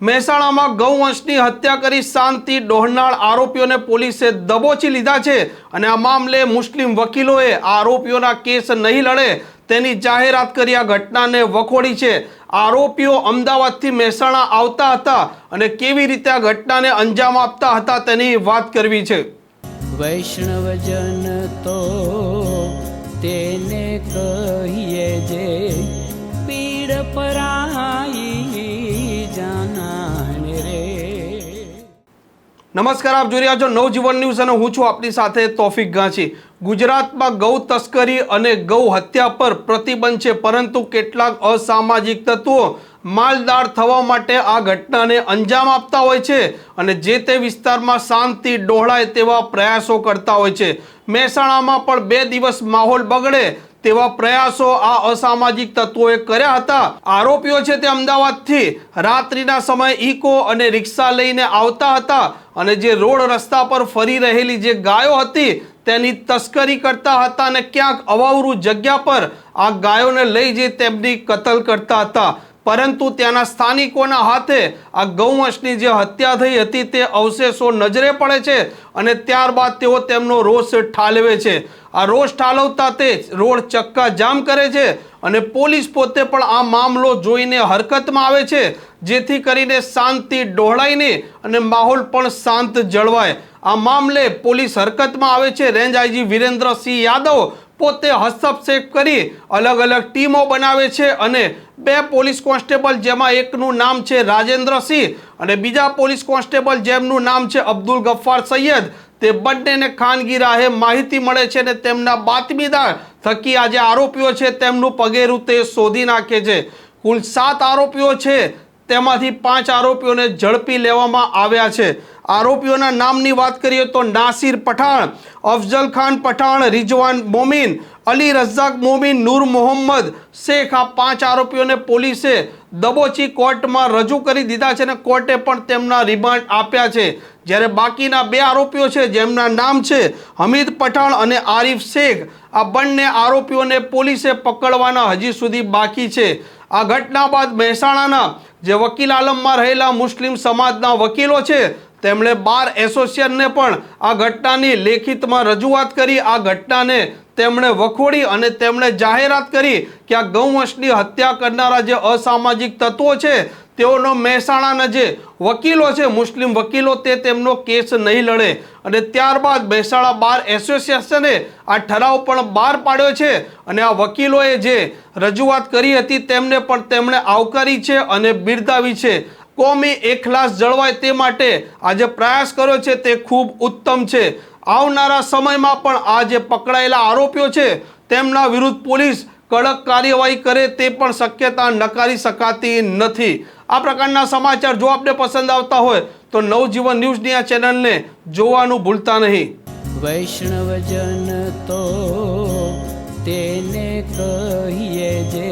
મહેસાણામાં ગૌવંશની હત્યા કરી શાંતિ ડોહનાળ આરોપીઓને પોલીસે દબોચી લીધા છે અને આ મામલે મુસ્લિમ વકીલોએ આરોપીઓના કેસ નહીં લડે તેની જાહેરાત કરી આ ઘટનાને વખોડી છે. આરોપીઓ અમદાવાદથી મહેસાણા આવતા હતા અને કેવી રીતે આ ઘટનાને અંજામ આપતા હતા તેની વાત કરવી છે. વૈષ્ણવજન તો તેને કહીએ જે પીડ પરાઈ નમસ્કાર, આપ જોઈ રહ્યા છો નવજીવન ન્યૂઝ અને હું છું આપની સાથે તોફિક ગાંચી. ગુજરાતમાં ગૌ તસ્કરી અને ગૌ હત્યા પર પ્રતિબંધ છે, પરંતુ કેટલાક અસામાજિક તત્વો માલદાર થવા માટે આ ઘટનાને અંજામ આપતા હોય છે અને જે તે વિસ્તારમાં શાંતિ ડોહળાય તેવા પ્રયાસો કરતા હોય છે. મહેસાણામાં પણ બે દિવસ માહોલ બગડે તેવા પ્રયાસો આ અસામાજિક તત્વોએ કર્યા હતા. આરોપીઓ છે તે અમદાવાદથી. રાત્રિના સમયે ઈકો અને રિક્ષા લઈને આવતા હતા અને જે રોડ રસ્તા પર ફરી રહેલી જે ગાયો હતી તેની તસ્કરી કરતા હતા અને ક્યાંક અવાવરું જગ્યા પર આ ગાયોને લઈ જઈ તેમની કતલ કરતા હતા. પરંતુ ત્યાંના સ્થાનિકોના હાથે આ ગૌવંશની જે હત્યા થઈ હતી તે અવશેષો નજરે પડે છે અને ત્યારબાદ તેઓ તેમનો રોષ ઠાલવે છે. આ રોષ ઠાલવતા તે રોડ ચક્કા જામ કરે છે અને પોલીસ પોતે પણ આ મામલો જોઈને હરકતમાં આવે છે, જેથી કરીને શાંતિ ડહોળાઈને અને માહોલ પણ શાંત જળવાય. આ મામલે પોલીસ હરકતમાં આવે છે. રેન્જ આઈજી વિરેન્દ્રસિંહ યાદવ પોતે હસ્તક્ષેપ કરી અલગ અલગ ટીમો બનાવે છે અને બે પોલીસ કોન્સ્ટેબલ જેમાં એકનું નામ છે રાજેન્દ્રસિંહ અને બીજા પોલીસ કોન્સ્ટેબલ જેમનું નામ છે અબ્દુલ ગફ્ફાર સૈયદ. તે બંનેને ખાનગી રાહે માહિતી મળે છે અને તેમના બાતમીદાર થકી આ જે આરોપીઓ છે તેમનું પગેરું તે શોધી નાખે છે. કુલ સાત આરોપીઓ છે તેમાંથી પાંચ આરોપીઓને ઝડપી લેવામાં આવ્યા છે. આરોપીઓના નામની વાત કરીએ તો નાસિર પઠાણ, અફઝલ ખાન પઠાણ, રિજવાન મોમીન, અલી રઝાક મોમીન, નૂર મોહમ્મદ શેખ આ પાંચ આરોપીઓને પોલીસે દબોચી કોર્ટમાં રજૂ કરી દીધા છે અને કોર્ટે પણ તેમના રિમાન્ડ આપ્યા છે. જ્યારે બાકીના બે આરોપીઓ છે, જેમના નામ છે હમીદ પઠાણ અને આરિફ શેખ, આ બંને આરોપીઓને પોલીસે પકડવાના હજી સુધી બાકી છે. આ ઘટના બાદ મહેસાણાના જે વકીલ આલમમાં રહેલા મુસ્લિમ સમાજના વકીલો છે, તેમણે બાર એસોસિએશનને પણ આ ઘટનાની લેખિતમાં રજૂઆત કરી. આ ઘટનાને તેમણે વખોડી અને તેમણે જાહેરાત કરી કે આ ગૌવંશની હત્યા કરનારા જે અસામાજિક તત્વો છે તેઓનો મહેસાણાના જે વકીલો છે, મુસ્લિમ વકીલો તે તેમનો કેસ નહીં લડે. અને ત્યારબાદ મહેસાણા બાર એસોસિએશને આ ઠરાવ પણ બહાર પાડ્યો છે અને આ વકીલોએ જે રજૂઆત કરી હતી તેમને પણ તેમણે આવકારી છે અને બિરદાવી છે. કોમી એકલાસ જળવાય તે માટે આ જે પ્રયાસ કર્યો છે, તે ખૂબ ઉત્તમ છે. આવનારા સમયમાં પણ આ જે પકડાયેલા આરોપીઓ છે, તેમના વિરુદ્ધ પોલીસ કડક કાર્યવાહી કરે તે પણ શક્યતા નકારી શકાતી નથી. આ પ્રકારના સમાચાર જો આપને પસંદ આવતા હોય, તો નવજીવન ન્યૂઝની આ ચેનલને જોવાનું ભૂલતા નહીં. વૈષ્ણવજન તો તેને કહીએ જે